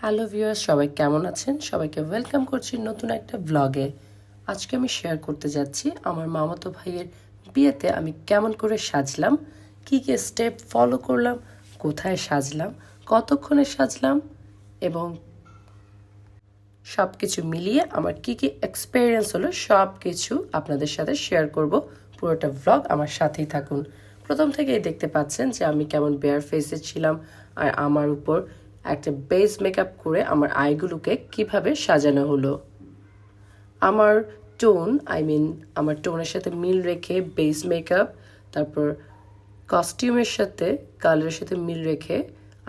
Hello viewers সবাই কেমন আছেন? সবাইকে ওয়েলকাম করছি নতুন একটা ব্লগে আজকে আমি শেয়ার করতে যাচ্ছি আমার মামাতো ভাইয়ের বিয়েতে আমি কেমন করে সাজলাম, কী কী স্টেপ ফলো করলাম, কোথায় সাজলাম, কতক্ষণে সাজলাম এবং সব কিছু মিলিয়ে আমার কি কি এক্সপেরিয়েন্স হলো সব কিছু আপনাদের সাথে শেয়ার করব। পুরোটা ভ্লগ আমার সাথেই থাকুন। প্রথম থেকেই দেখতে পাচ্ছেন যে আমি কেমন বেয়ার ফেসে ছিলাম আর আমার উপর একটা বেস মেকআপ করে আমার আইগুলোকে কীভাবে সাজানো হলো। আমার টোন আই মিন আমার টোনের সাথে মিল রেখে বেস মেকআপ তারপর কস্টিউমের সাথে কালারের সাথে মিল রেখে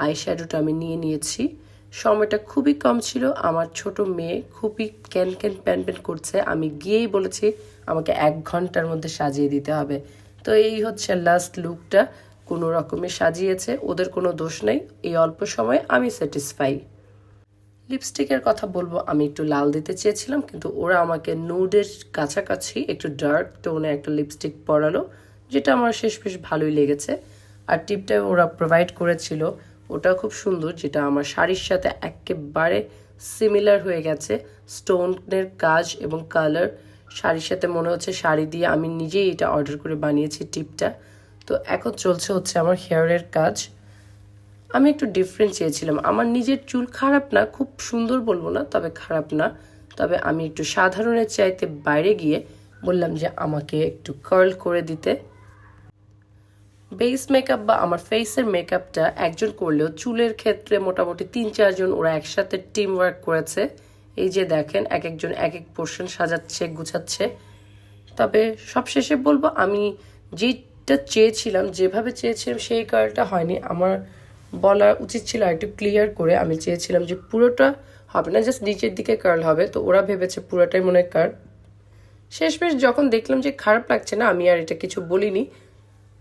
আই শ্যাডোটা আমি নিয়ে নিয়েছি। সময়টা খুবই কম ছিল, আমার ছোট মেয়ে খুবই ক্যান ক্যান প্যান প্যান করছে। আমি গিয়েই বলেছি, আমাকে এক ঘণ্টার মধ্যে সাজিয়ে দিতে হবে। তো এই হচ্ছে লাস্ট লুকটা কোনো রকমে সাজিয়েছে, ওদের কোনো দোষ নেই। এই অল্প সময়ে আমি স্যাটিসফাই লিপস্টিকের কথা বলব, আমি একটু লাল দিতে চেয়েছিলাম, কিন্তু ওরা আমাকে নুডের কাছাকাছি একটু ডার্ক টোনে একটা লিপস্টিক পরালো, যেটা আমার শেষ বেশ ভালোই লেগেছে। আর টিপটা ওরা প্রোভাইড করেছিল, ওটা খুব সুন্দর, যেটা আমার শাড়ির সাথে একেবারে সিমিলার হয়ে গেছে। স্টোনের কাজ এবং কালার শাড়ির সাথে মনে হচ্ছে শাড়ি দিয়ে আমি নিজেই এটা অর্ডার করে বানিয়েছি টিপটা। তো এখন চলছে হচ্ছে আমার হেয়ারের কাজ। আমি একটু ডিফারেন্ট চেয়েছিলাম। আমার নিজের চুল খারাপ না, খুব সুন্দর বলব না, তবে খারাপ না। তবে আমি একটু সাধারণের চাইতে বাইরে গিয়ে বললাম যে আমাকে একটু কার্ল করে দিতে। বেস মেকআপ বা আমার ফেসের মেকআপটা একজন করলেও চুলের ক্ষেত্রে মোটামুটি তিন চারজন ওরা একসাথে টিম ওয়ার্ক করেছে। এই যে দেখেন, এক একজন এক এক পোর্শন সাজাচ্ছে, গুছাচ্ছে। তবে সবশেষে বলব, আমি যেটা চেয়েছিলাম, যেভাবে চেয়েছিলাম সেই কার্লটা হয়নি। আমার বলা উচিত ছিল একটু ক্লিয়ার করে আমি চেয়েছিলাম যে পুরোটা হবে না জাস্ট নিচের দিকে কার্ল হবে। তো ওরা ভেবেছে পুরোটাই মনে হয় কার্ল শেষমেশ যখন দেখলাম যে খারাপ লাগছে না, আমি আর এটা কিছু বলিনি।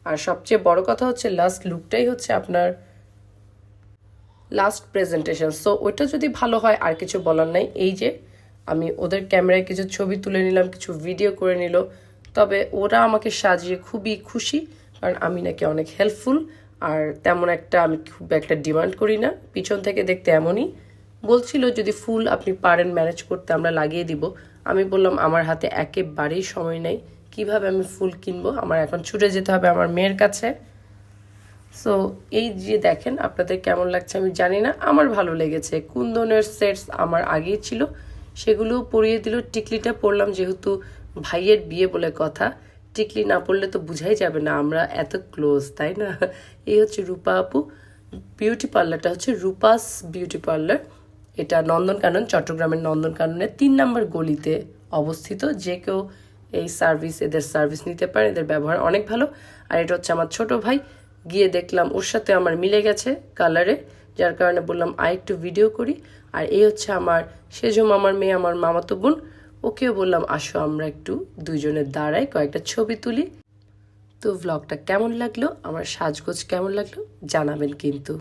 আর সবচেয়ে বড় কথা হচ্ছে লাস্ট লুকটাই হচ্ছে আপনার লাস্ট প্রেজেন্টেশন সো ওইটা যদি ভালো হয়, আর কিছু বলার নাই। এই যে, আমি ওদের ক্যামেরায় কিছু ছবি তুলে নিলাম, কিছু ভিডিও করে নিল। তবে ওরা আমাকে সাজিয়ে খুবই খুশি, কারণ আমি নাকি অনেক হেল্পফুল আর তেমন একটা আমি খুব একটা ডিমান্ড করি না। পিছন থেকে দেখতে এমনই। বলছিল, যদি ফুল আপনি পারেন ম্যানেজ করতে, আমরা লাগিয়ে দিব। আমি বললাম, আমার হাতে একেবারেই সময় নেই। কীভাবে আমি ফুল কিনবো? আমার এখন ছুটে যেতে হবে আমার মেয়ের কাছে। সো এই যে দেখেন, আপনাদের কেমন লাগছে আমি জানি না। আমার ভালো লেগেছে। কুন্দনের সেটস আমার আগেই ছিল। সেগুলোও পরিয়ে দিল। টিকলিটা পরলাম, যেহেতু ভাইয়ের বিয়ে বলে কথা, টিকলি না পড়লে তো বুঝাই যাবে না, আমরা এত ক্লোজ তাই না? এই হচ্ছে রূপা আপু। বিউটি পার্লারটা হচ্ছে রূপাস বিউটি পার্লার এটা নন্দনকানন, চট্টগ্রামের নন্দনকাননের তিন নম্বর গলিতে অবস্থিত। যে কেউ এই সার্ভিস এদের সার্ভিস নিতে পারে এদের ব্যবহার অনেক ভালো। আর এটা হচ্ছে আমার ছোট ভাই। গিয়ে দেখলাম ওর সাথে আমার মিলে গেছে কালারে যার কারণে বললাম আর একটু ভিডিও করি। আর এই হচ্ছে আমার সেজম আমার মেয়ে, আমার মামাতো বোন। ওকেও বললাম, আসো আমরা একটু দুজনের দাঁড়াই, কয়েকটা ছবি তুলি। তো ভ্লগটা কেমন লাগল? আমার সাজগোজ কেমন লাগল? জানাবেন কিন্তু।